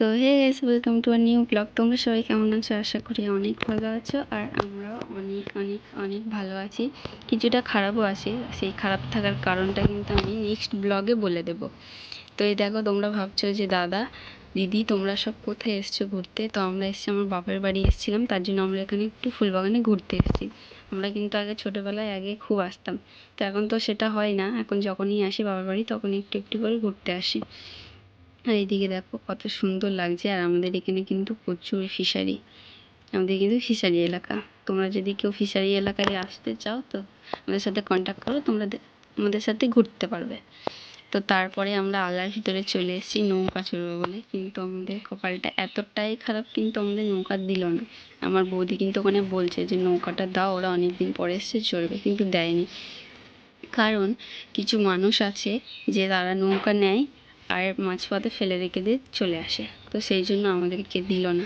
So hey guys welcome to our new blog তোমরা সবাই কেমন আছো? আশা করি অনেক ভালো আছো, আর আমরাও অনেক অনেক অনেক ভালো আছি। কিছুটা খারাপও আছে, সেই খারাপ থাকার কারণটা কিন্তু আমি নেক্সট ব্লগে বলে দেব। তো এই দেখো, তোমরা ভাবছ যে, দাদা, দিদি, তোমরা সব কোথায় এসছো ঘুরতে? তো আমরা এসছি, আমার বাপের বাড়ি এসেছিলাম, তার জন্য আমরা এখানে একটু ফুলবাগানে ঘুরতে এসেছি। আমরা কিন্তু আগে ছোটোবেলায় আগে খুব আসতাম। তো এখন তো সেটা হয় না, এখন যখনই আসি বাবার বাড়ি, তখনই একটু একটু করে ঘুরতে আসি। আর এইদিকে দেখো কত সুন্দর লাগছে, আর আমাদের এখানে কিন্তু প্রচুর ফিশারি আমাদের কিন্তু ফিশারি এলাকা। তোমরা যদি কেউ ফিশারি এলাকায় আসতে চাও তো আমাদের সাথে কন্ট্যাক্ট করো, তোমরা আমাদের সাথে ঘুরতে পারবে। তো তারপরে আমরা আলার ভিতরে চলে এসেছি নৌকা চড়বো বলে। কিন্তু আমাদের কপালটা এতটাই খারাপ, কিন্তু আমাদের নৌকা দিল না। আমার বৌদি কিন্তু ওখানে বলছে যে, নৌকাটা দাও, ওরা অনেক দিন পরে এসে চড়বে। কিন্তু দেয়নি। কারণ কিছু মানুষ আছে যে তারা নৌকা নেয় আর মাঝপথে ফেলে রেখে দিয়ে চলে আসে। তো সেই জন্য আমাদেরকে দিল না।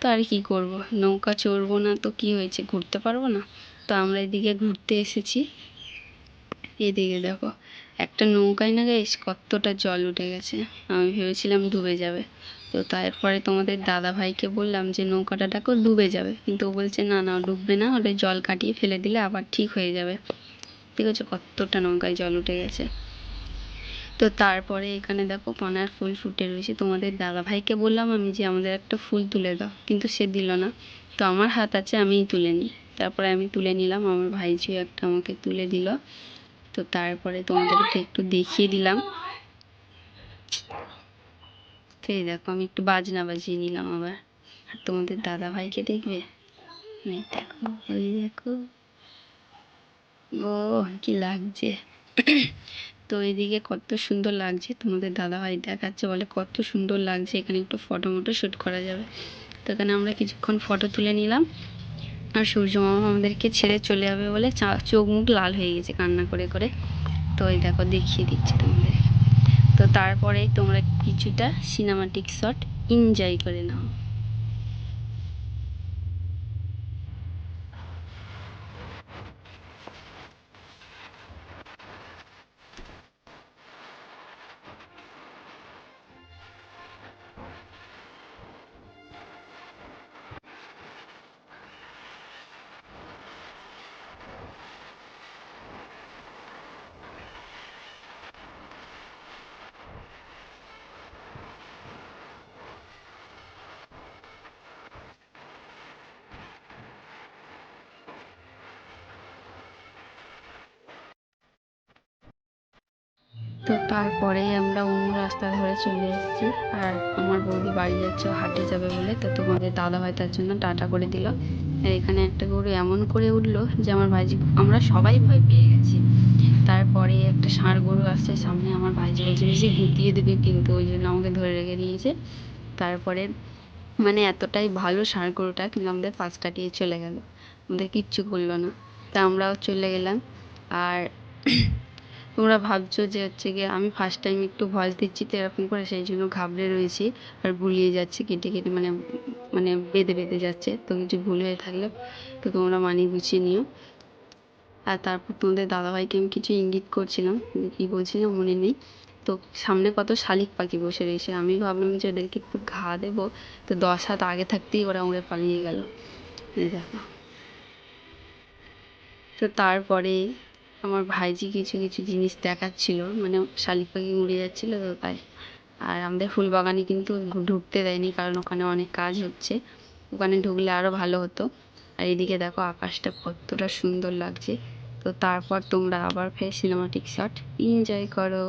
তো আর কি করব? নৌকা চড়বো না তো কি হয়েছে? ঘুরতে পারব না? তো আমরা এদিকে ঘুরতে এসেছি। এদিকে দেখো, একটা নৌকায় না গাইস কতটা জল উঠে গেছে। আমি ভেবেছিলাম ডুবে যাবে। তো তারপরে তোমাদের দাদা ভাইকে বললাম যে, নৌকাটা ডাকো ডুবে যাবে। কিন্তু ও বলছে, না না, ডুববে না। ওটা জল কাটিয়ে ফেলে দিলে আবার ঠিক হয়ে যাবে। ঠিক আছে, কতটা নৌকায় জল উঠে গেছে। তো তারপরে এখানে দেখো পানার ফুল ফুটে রয়েছে। তোমাদের দাদা ভাইকে বললাম আমি যে আমাদের একটা ফুল তুলে দাও, কিন্তু সে দিল না। তো আমার হাত আছে, আমিই তুলে নিই। তারপরে আমি তুলে নিলাম, আমার ভাইঝিও একটা আমাকে তুলে দিল। তো তারপরে তোমাদেরকে একটু দেখিয়ে দিলাম। তো এই দেখো, আমি একটু বাজনা বাজিয়ে নিলাম আবার। আর তোমাদের দাদা ভাইকে দেখবে? দেখো ওই দেখো। ও, কি লাগছে। তো এদিকে কত সুন্দর লাগছে। তোমাদের দাদাভাই দেখাচ্ছে বলে কত সুন্দর লাগছে। এখানে একটু ফটো মটো শ্যুট করা যাবে। তো এখানে আমরা কিছুক্ষণ ফটো তুলে নিলাম। আর সূর্য মামা আমাদেরকে ছেড়ে চলে যাবে বলে চোখ মুখ লাল হয়ে গেছে কান্না করে করে। তো ওই দেখো দেখিয়ে দিচ্ছি তোমাদের। তো তারপরে তোমরা কিছুটা সিনেমাটিক শট এনজয় করে নাও। তো তারপরেই আমরা অন্য রাস্তা ধরে চলে এসেছি। আর আমার বৌদি বাড়ি যাচ্ছে হাটে যাবে বলে। তো তোমাদের দাদাভাই তার জন্য টাটা করে দিল। এখানে একটা গরু এমন করে উঠল যে আমার ভাইজি, আমরা সবাই ভয় পেয়ে গেছি। তারপরে একটা ষাঁড় গরু আসছে সামনে, আমার ভাইজি বলছে, বেশি গুটিয়ে দেবে কিন্তু ওই জন্য আমাকে ধরে রেখে দিয়েছে। তারপরে মানে এতটাই ভালো ষাঁড় গরুটা কিন্তু আমাদের পাশ কাটিয়ে চলে গেল। আমাদের কিচ্ছু করল না। তা আমরাও চলে গেলাম। আর তোমরা ভাবছ যে হচ্ছে গিয়ে আমি ফার্স্ট টাইম একটু ভয়েস দিচ্ছি তো এরকম করে সেই জন্য ঘাবড়ে রয়েছি আর গুলিয়ে যাচ্ছে, কেটে কেটে মানে মানে বেঁধে বেঁধে যাচ্ছে। তো কিছু ভুল হয়ে থাকলে তো তোমরা মানিয়ে গুছিয়ে নিও। আর তারপর তোমাদের দাদাভাইকে আমি কিছু ইঙ্গিত করছিলাম কী বলছিলাম মনে নেই। তো সামনে কত শালিক পাখি বসে রয়েছে, আমি ভাবলাম যে ওদেরকে একটু ঘা দেবো। তো দশ হাত আগে থাকতেই ওরা উড়ে পালিয়ে গেল। দেখো। তো তারপরে আমার ভাইজি কিছু কিছু জিনিস দেখাচ্ছিল মানে শালিক পাখি উড়ে যাচ্ছিল তো তাই। আর আমাদের ফুল বাগানে কিন্তু ঢুকতে দেয়নি কারণ ওখানে অনেক কাজ হচ্ছে। ওখানে ঢুকলে আরও ভালো হতো। আর এদিকে দেখো আকাশটা কতটা সুন্দর লাগছে। তো তারপর তোমরা আবার ফের সিনেমাটিক শট এনজয় করো।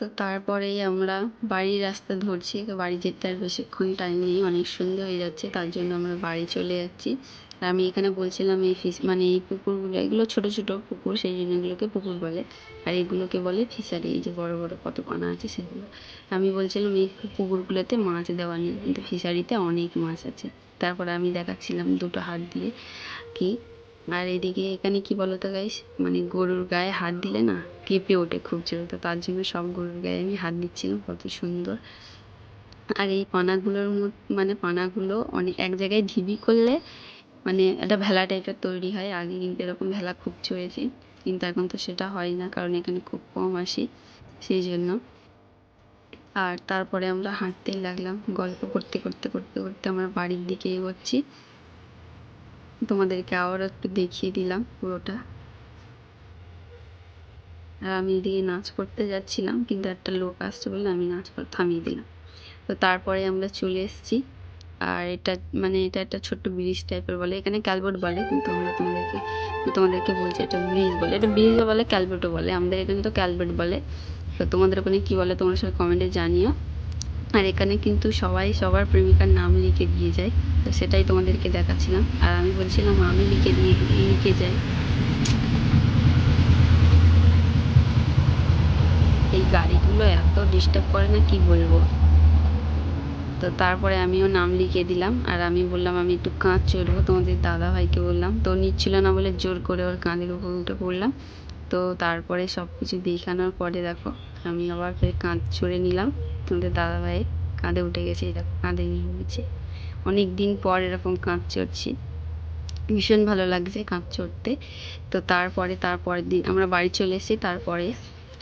তো তারপরেই আমরা বাড়ির রাস্তা ধরছি তো বাড়ি যেতে আর বেশিক্ষণ টাইম নেই, অনেক সন্ধ্যে হয়ে যাচ্ছে, তার জন্য আমরা বাড়ি চলে যাচ্ছি। আর আমি এখানে বলছিলাম এই ফিস মানে এই পুকুরগুলো এগুলো ছোট ছোট পুকুর, সেই জন্য এগুলোকে পুকুর বলে। আর এগুলোকে বলে ফিশারি, এই যে বড় বড় কত পানা আছে সেগুলো। আমি বলছিলাম এই পুকুরগুলোতে মাছ দেওয়া নেই, কিন্তু ফিশারিতে অনেক মাছ আছে। তারপরে আমি দেখাচ্ছিলাম দুটো হাত দিয়ে কি আর এদিকে এখানে কি বলতো গাইস মানে গরুর গায়ে হাত দিলে না কেঁপে ওঠে খুব জোরে। তো তার জন্য সব গরুর গায়ে আমি হাত দিচ্ছিলাম, কত সুন্দর। আর এই পানাগুলোর মানে পানাগুলো অনেক, এক জায়গায় ঢিবি করলে মানে একটা ভেলা টাইপের তৈরি হয়। আগে কিন্তু এরকম ভেলা খুব চড়েছি, কিন্তু এখন তো সেটা হয় না, কারণ এখানে খুব কম আসি, সেই জন্য। আর তারপরে আমরা হাঁটতেই লাগলাম, গল্প করতে করতে করতে করতে আমরা বাড়ির দিকে এগোচ্ছি। তোমাদেরকে আবার একটু দেখিয়ে দিলাম পুরোটা। আর আমি এদিকে নাচ করতে যাচ্ছিলাম, কিন্তু একটা লোক আসছে বলে আমি নাচ থামিয়ে দিলাম। তো তারপরে আমরা চলে এসেছি। আর এটা মানে এটা একটা ছোট্ট ব্রিজ টাইপের বলে, এখানে ক্যালবোট বলে, কিন্তু আমরা তোমাদেরকে তোমাদেরকে বলছি এটা ব্রিজ বলে। এটা ব্রিজও বলে ক্যালবোটও বলে। আমাদের এখানে তো ক্যালবোট বলে। তো তোমাদের ওখানে কী বলে, তোমরা সবাই কমেন্টে জানিও। আর এখানে কিন্তু সবাই সবার প্রেমিকার নাম লিখে দিয়ে যায়। তো সেটাই তোমাদেরকে দেখাচ্ছিলাম। আর আমি বলছিলাম, আমি লিখে দিয়ে, লিখে যাই। এই গাড়িগুলো এত ডিস্টার্ব করে না, কি বলব? তো তারপরে আমিও নাম লিখে দিলাম। আর আমি বললাম, আমি একটু কাঁধ চড়বো। তোমাদের দাদা ভাইকে বললাম। তো নিচ্ছিল না বলে জোর করে ওর কাঁধের উপর উঠে পড়লাম। তো তারপরে সব কিছু দেখানোর পরে দেখো, আমি আবার ফের কাঁধ চড়ে নিলাম। তোমাদের দাদা ভাইয়ের কাঁধে উঠে গেছে এরকম কাঁধে নিয়ে নিয়েছে অনেক দিন পর এরকম কাঁধ চড়ছি ভীষণ ভালো লাগছে কাঁধ চড়তে তো তারপরে, তারপরের দিন আমরা বাড়ি চলে এসেছি, তারপরে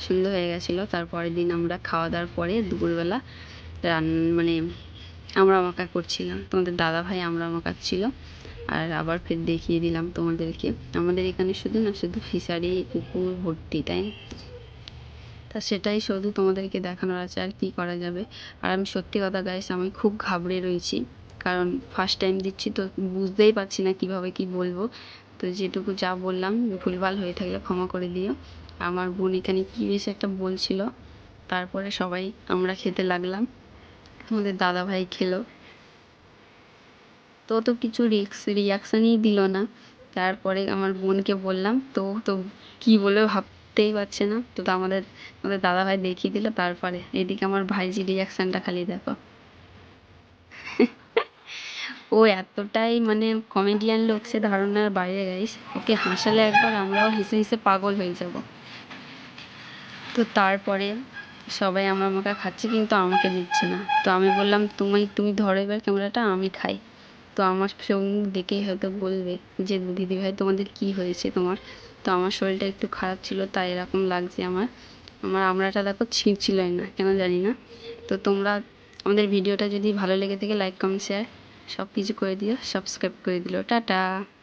সুন্দর হয়ে গেছিল, তারপরের দিন আমরা খাওয়া দাওয়ার পরে দুপুরবেলা রান মানে আমরা মাখা করছিলাম। তোমাদের দাদা ভাই আমরা মাখাচ্ছিল আর আবার ফের দেখিয়ে দিলাম তোমাদেরকে। আমাদের এখানে শুধু না, শুধু ফিশারি, পুকুর, ভর্তি, তাই তা সেটাই শুধু তোমাদেরকে দেখানোর আছে আর কী করা যাবে। আর আমি সত্যি কথা গাইস আমি খুব ঘাবড়ে রয়েছি। কারণ ফার্স্ট টাইম দিচ্ছি তো বুঝতেই পারছি না কীভাবে কী বলব। তো যেটুকু যা বললাম, ভুলভাল হয়ে থাকলে ক্ষমা করে দিও। আমার বোন এখানে কী বেশ একটা বলছিল, তারপরে সবাই আমরা খেতে লাগলাম। আমাদের দাদাভাই খেলো। তো তো কিছু রিক্স রিয়াকশানই দিল না। তারপরে আমার বোনকে বললাম, তো তো কী বলে ভাবতেই পারছে না। তো আমাদের আমাদের দাদাভাই দেখিয়ে দিল, তারপরে এদিকে আমার ভাইজি রিয়াকশানটা খালি দেখো। ও এতটাই মানে কমেডিয়ান লোক, সে ধারণার বাইরে গাইস ওকে হাসালে একবার আমরাও হেসে হেসে পাগল হয়ে যাব। তো তারপরে সবাই আমার আমাকে খাচ্ছে, কিন্তু আমাকে দিচ্ছে না। তো আমি বললাম তুমি তুমি ধরো এবার ক্যামেরাটা, আমি খাই। তো আমার মুখ দেখেই হয়তো বলবে যে, দিদিভাই, তোমাদের কি হয়েছে তোমার? তো আমার শরীরটা একটু খারাপ ছিল, তাই এরকম লাগছে আমার। আমার আমরাটা দেখো ছিঁড়ছিলই না, কেন জানি না। তো তোমরা আমাদের ভিডিওটা যদি ভালো লেগে থাকে লাইক কমেন্ট শেয়ার সব কিছু করে দিও সাবস্ক্রাইব করে দিলো। টাটা!